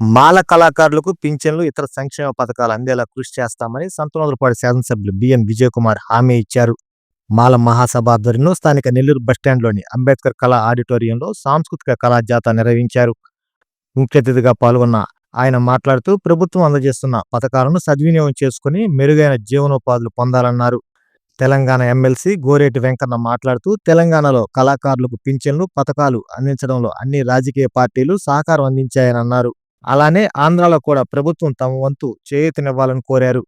మాల కళాకారులకు పింఛన్లు ఇతర సంక్షేమ పథకాలు అందేలా కృషి చేస్తామని సంతనోదరపాటి శాసనసభ్యులు బిఎన్ విజయ్ కుమార్ హామీ ఇచ్చారు. మాల మహాసభ ఆధ్వర్యంలో స్థానిక నెల్లూరు బస్టాండ్లోని అంబేద్కర్ కళా ఆడిటోరియంలో సాంస్కృతిక కళాజాత నిర్వహించారు. ముఖ్య అతిథిగా పాల్గొన్న ఆయన మాట్లాడుతూ ప్రభుత్వం అందజేస్తున్న పథకాలను సద్వినియోగం చేసుకుని మెరుగైన జీవనోపాధులు పొందాలన్నారు. తెలంగాణ ఎమ్మెల్సీ గోరేటి వెంకన్న మాట్లాడుతూ తెలంగాణలో కళాకారులకు పింఛన్లు పథకాలు అందించడంలో అన్ని రాజకీయ పార్టీలు సహకారం అందించాయని అన్నారు. అలానే ఆంధ్రాలో కూడా ప్రభుత్వం తమ వంతు చేయూతనివ్వాలని కోరారు.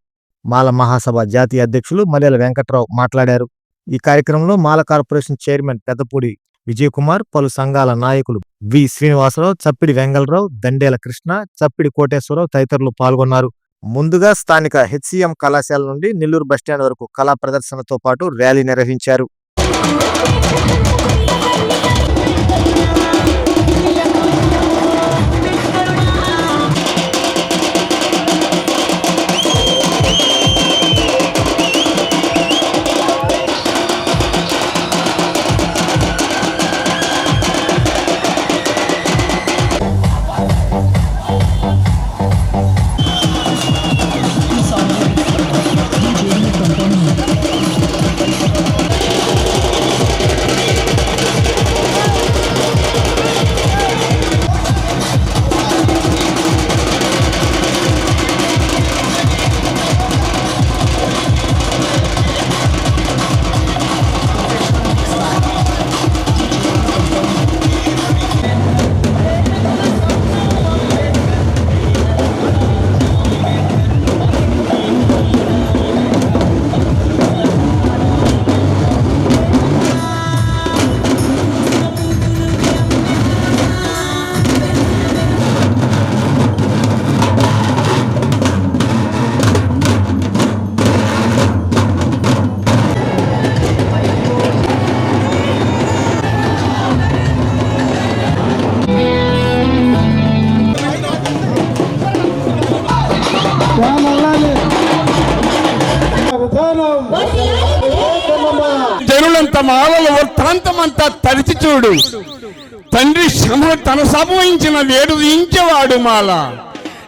మాల మహాసభ జాతీయ అధ్యక్షులు మల్లెల వెంకట్రావు మాట్లాడారు. ఈ కార్యక్రమంలో మాల కార్పొరేషన్ చైర్మన్ పెద్దపూడి విజయకుమార్ పలు సంఘాల నాయకులు వి శ్రీనివాసరావు చప్పిడి వెంగళరావు దండేల కృష్ణ చప్పిడి కోటేశ్వరరావు తదితరులు పాల్గొన్నారు. ముందుగా స్థానిక హెచ్సిఎం కళాశాల నుండి నెల్లూరు బస్టాండ్ వరకు కళా ప్రదర్శనతో పాటు ర్యాలీ నిర్వహించారు. జనులంత వృత్తాంతం వృత్తాంతమంతా తరిచి చూడు. తండ్రి శ్రమ తన సంభవించిన వేడు ఇంచేవాడు మాల.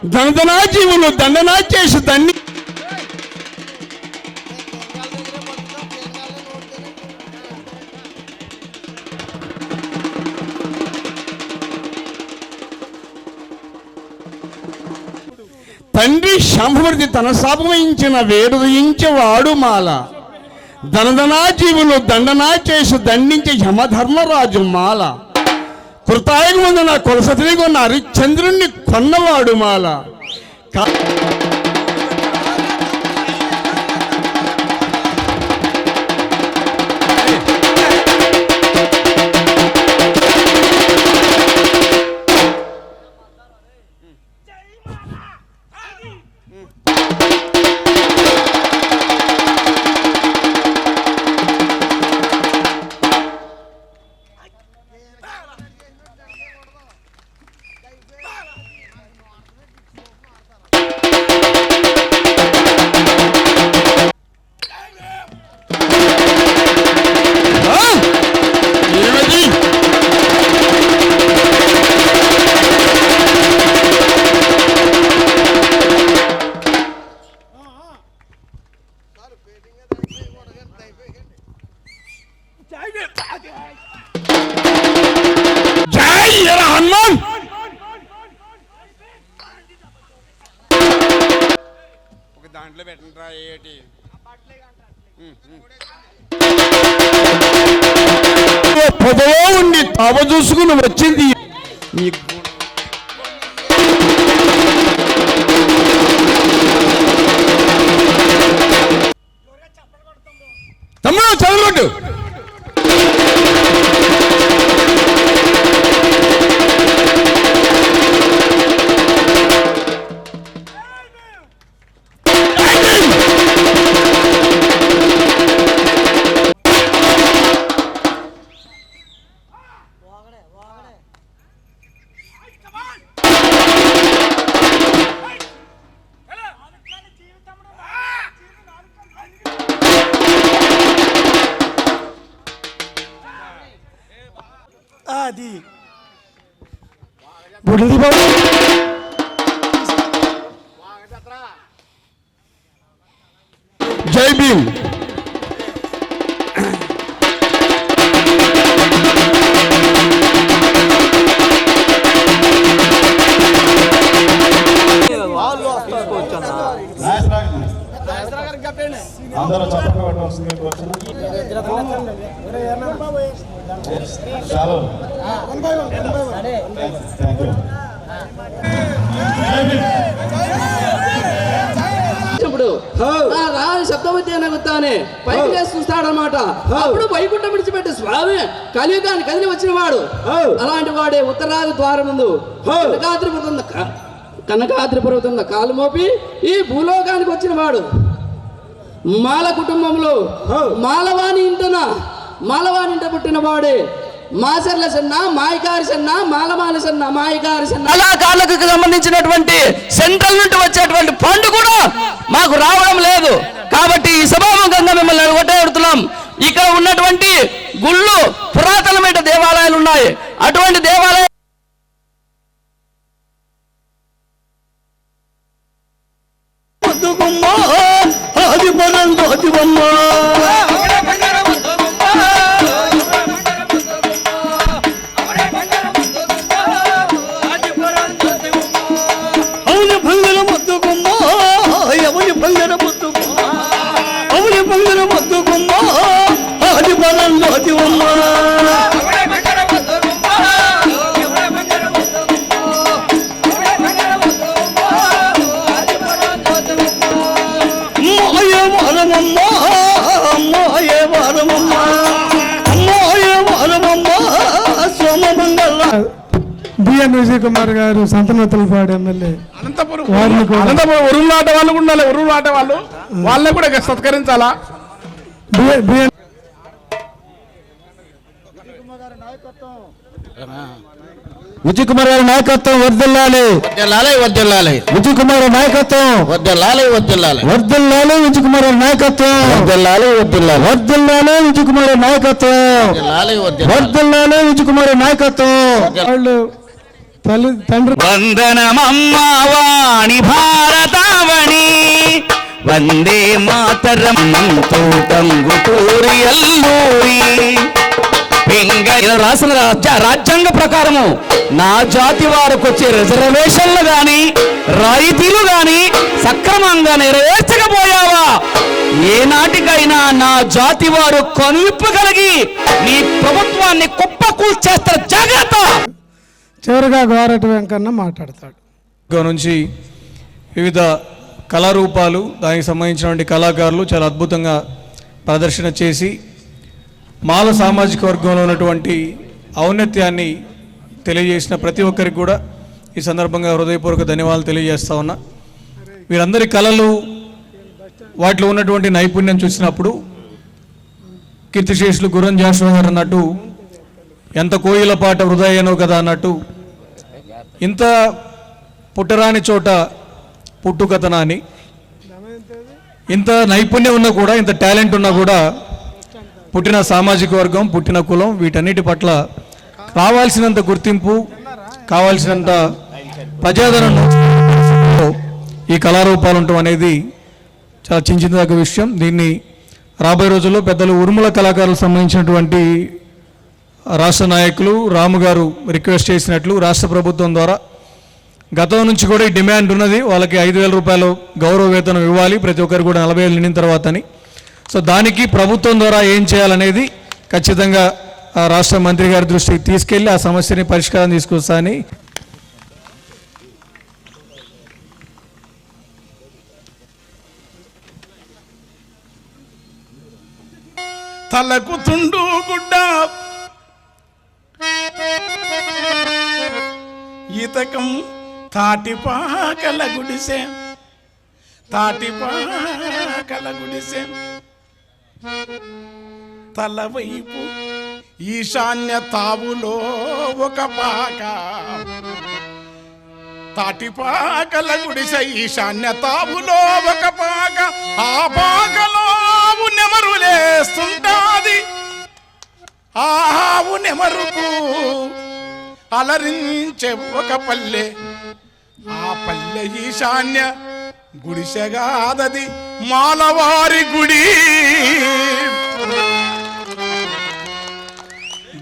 దండనా జీవులు దండనా చేసి దండి తండ్రి శంభవృతి తన సంభవించిన వేడు ఇంచేవాడు మాల. ధనధనా జీవులు దండనా చేసి దండించే యమధర్మరాజు మాల. కృతాయుగు ముందు నా కొలసతిని కొన్న హరిశ్చంద్రుణ్ణి కొన్నవాడు మాల. జై హనుమాన్! ఒక దాంట్లో పెట్టండి ఏటి పొదలో ఉండి తావ చూసుకుని వచ్చింది. నీ పైకి లేచి చూస్తాడనమాట అప్పుడు వైకుంఠం విడిచిపెట్టి స్వామి కలియుగాన్ని కదిలి వచ్చిన వాడు. అలాంటి వాడే ఉత్తరాది ద్వారం ముందు కనకాద్రి పర్వతం కాలు మోపి ఈ భూలోకానికి వచ్చిన వాడు. మాల కుటుంబంలో మాలవాణి ఇంటన మాలవాణి ఇంట పుట్టిన వాడే. మాసర్ల సన్న మాయకారి సన్న మాలమాల సన్న మాయకారి సన్న. కళాకారులకు సంబంధించినటువంటి సెంట్రల్ నుండి వచ్చేటువంటి ఫండ్ కూడా మాకు రావడం లేదు. అడుగుతున్నాం ఇక్కడ ఉన్నటువంటి గుళ్ళు పురాతనమైన దేవాలయాలు ఉన్నాయి. అటువంటి దేవాలయ అది పరంతో బలంలో అది ఉమ్మ అమ్మాయే వరమమ్మ అమ్మాయే వరమమ్మ అమ్మాయే వరమమ్మ సోమమంగళ బిఎన్ విజయ్ కుమార్ గారు సంతనోతులపాడు ఎమ్మెల్యే. అనంతపురం. వారిని కూడా- అనంతపురం నాట వాళ్ళు కూడా ఉండాలి ఉరువు నాట వాళ్ళు. వాళ్ళని కూడా సత్కరించాలా? బిఎన్ విజయ్ కుమార్ గారి నాయకత్వం వర్దిల్లాలి. వద్దెల్లాలి వద్దెల్లాలి విజయ్ కుమార్ నాయకత్వం. వద్దెల్లాలి వద్దెల్లాలి వర్దిల్లాలి విజయ్ కుమార్ నాయకత్వం. వద్దెల్లాలి వద్దెల్లాలి వర్దిల్లాలి విజయ్ కుమార్ నాయకత్వం. వద్దెల్లాలి వద్దెల్లాలి వర్దిల్లాలి విజయ్ కుమార్ నాయకత్వం. తల్లి తండ్రి వందనమమ్మవాణి భారతావణి. వందే మాతరం టంగుటూరి అల్లూరి. రాసిన రాజ్య- రాజ్యాంగ ప్రకారము. నా జాతి వారికి వచ్చే రిజర్వేషన్లు గాని రాయితీలు గాని సక్రమంగా నెరవేర్చకపోయావా? ఏ నాటికైనా నా జాతి వారు కనువిప్పు కలిగి నీ ప్రభుత్వాన్ని కుప్పకూల్చేస్తారు. జాగ్రత్త! చివరిగా గోరటి వెంకన్న మాట్లాడతాడు. నుంచి వివిధ కళారూపాలు దానికి సంబంధించినటువంటి కళాకారులు చాలా అద్భుతంగా ప్రదర్శన చేసి మాల సామాజిక వర్గంలో ఉన్నటువంటి ఔన్నత్యాన్ని తెలియజేసిన ప్రతి ఒక్కరికి కూడా ఈ సందర్భంగా హృదయపూర్వక ధన్యవాదాలు తెలియజేస్తా ఉన్నా. వీరందరి కళలు వాటిలో ఉన్నటువంటి నైపుణ్యం చూసినప్పుడు కీర్తిశేషులు గురం జాషువా గారు అన్నట్టు ఎంత కోయిల పాట హృదయనో కదా అన్నట్టు ఇంత పుట్టరాని చోట పుట్టుకథనాన్ని ఇంత నైపుణ్యం ఉన్నా కూడా ఇంత టాలెంట్ ఉన్నా కూడా పుట్టిన సామాజిక వర్గం పుట్టిన కులం వీటన్నిటి పట్ల కావాల్సినంత గుర్తింపు కావాల్సినంత ప్రజాదరణ ఈ కళారూపాలు ఉండటం అనేది చాలా చించినదగ్గ విషయం. దీన్ని రాబోయే రోజుల్లో పెద్దలు ఉరుముల కళాకారులకు సంబంధించినటువంటి రాష్ట్ర నాయకులు రాము గారు రిక్వెస్ట్ చేసినట్లు రాష్ట్ర ప్రభుత్వం ద్వారా గతం నుంచి కూడా ఈ డిమాండ్ ఉన్నది. వాళ్ళకి ఐదు వేల రూపాయలు గౌరవ వేతనం ఇవ్వాలి. ప్రతి ఒక్కరు కూడా నలభై ఏళ్ళు నిండిన తర్వాత అని సో దానికి ప్రభుత్వం ద్వారా ఏం చేయాలనేది ఖచ్చితంగా రాష్ట్ర మంత్రి గారి దృష్టికి తీసుకెళ్ళి ఆ సమస్యని పరిష్కారం తీసుకొస్తా అని తలకు తుండు గుడ్డ. ఈతకం తాటిపాకల గుడిసె. తాటిపాకల గుడిసే. తలవైపు ఈశాన్య తావులో ఒక పాక. తాటిపాకల గుడిసె ఈశాన్య తావులో ఒక పాక. ఆ పాకలో ఆవు నెమరులేస్తుంటాది ఆ ఆవు నెమరుకు అలరించే ఒక పల్లె. ఆ పల్లె ఈశాన్య గుడిసెగాదది మాలవారి గుడి.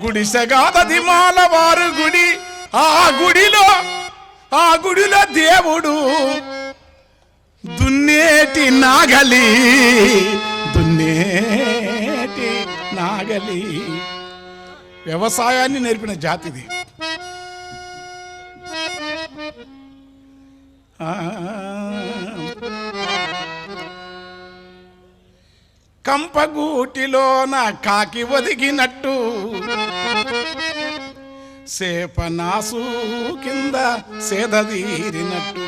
గుడిసెగాదది మాలవారు గుడి. ఆ గుడిలో ఆ గుడిలో దేవుడు దున్నేటి నాగలి దున్నేటి నాగలి. వ్యవసాయాన్ని నేర్పిన జాతిది. ఆ, కంపగూటిలోన కాకి ఒదిగినట్టు. సేపనాసు కింద సేదదీరినట్టు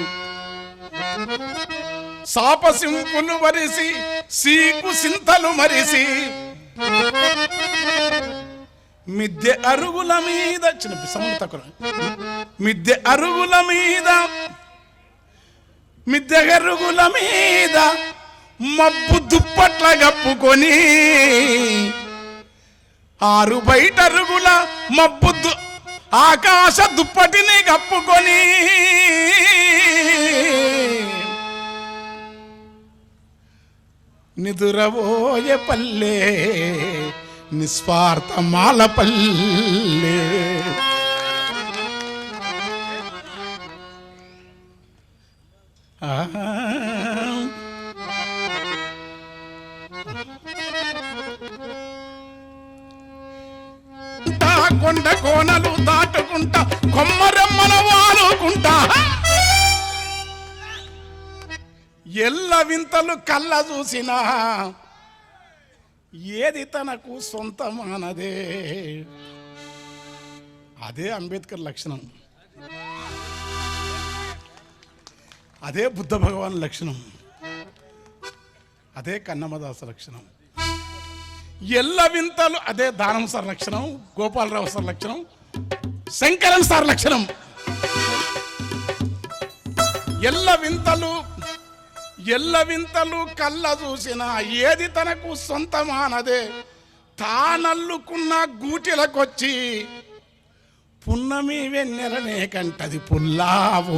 సాపసింపులు మరిసి సీకు సింతలు మరిసి. మిద్దె అరుగుల మీద చిన్న సౌండ్ మిద్దె అరుగుల మీద మిద్దె అరుగుల మీద. మబ్బు దుప్పట్ల గప్పుకొని ఆరు బయట అరుగుల మబ్బు దు- ఆకాశ దుప్పటిని కప్పుకొని నిదురబోయే పల్లె నిస్వార్థమాల పల్లె. ఆ కొండ కోనలు దాటుకుంటా కొమ్మరెమ్మల వాలుకుంటా. ఎల్ల వింతలు కళ్ళ చూసినా ఏది తనకు సొంతమానదే. అదే అంబేద్కర్ లక్షణం. అదే బుద్ధ భగవాన్ లక్షణం. అదే కన్నమదాస లక్షణం. ఎల్ల వింతలు అదే దానం సార్ లక్షణం గోపాలరావు సార్ లక్షణం శంకరన్ సార్ లక్షణం. ఎల్ల వింతలు ఎల్ల వింతలు కళ్ళ చూసిన ఏది తనకు సొంతమానదే. తానల్లుకున్న గూటిలకొచ్చి పున్నమి వెన్నెలనే కంటది పుల్లావు.